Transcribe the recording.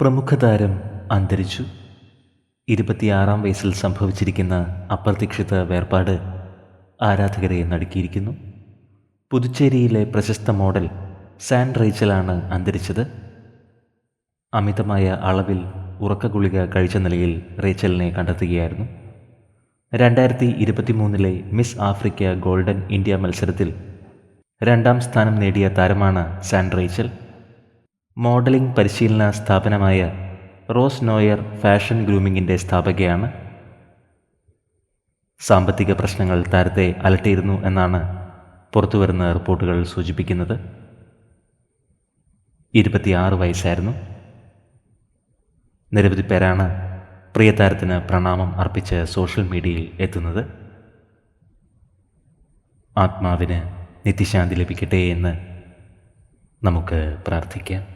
പ്രമുഖ താരം അന്തരിച്ചു. ഇരുപത്തിയാറാം വയസ്സിൽ സംഭവിച്ചിരിക്കുന്ന അപ്രതീക്ഷിത വേർപാട് ആരാധകരെ നടുക്കിയിരിക്കുന്നു. പുതുച്ചേരിയിലെ പ്രശസ്ത മോഡൽ സാൻ റേച്ചലാണ് അന്തരിച്ചത്. അമിതമായ അളവിൽ ഉറക്കഗുളിക കഴിച്ച നിലയിൽ റേച്ചലിനെ കണ്ടെത്തുകയായിരുന്നു. രണ്ടായിരത്തി ഇരുപത്തി മൂന്നിലെ മിസ് ആഫ്രിക്ക ഗോൾഡൻ ഇന്ത്യ മത്സരത്തിൽ രണ്ടാം സ്ഥാനം നേടിയ താരമാണ് സാൻ റേച്ചൽ. മോഡലിംഗ് പരിശീലന സ്ഥാപനമായ റോസ് നോയർ ഫാഷൻ ഗ്രൂമിങ്ങിന്റെ സ്ഥാപകയാണ്. സാമ്പത്തിക പ്രശ്നങ്ങൾ താരത്തെ അലട്ടിയിരുന്നു എന്നാണ് പുറത്തുവരുന്ന റിപ്പോർട്ടുകൾ സൂചിപ്പിക്കുന്നത്. ഇരുപത്തിയാറ് വയസ്സായിരുന്നു. നിരവധി പേരാണ് പ്രിയ താരത്തിന് പ്രണാമം അർപ്പിച്ച് സോഷ്യൽ മീഡിയയിൽ എത്തുന്നത്. ആത്മാവിന് നിത്യശാന്തി ലഭിക്കട്ടെ എന്ന് നമുക്ക് പ്രാർത്ഥിക്കാം.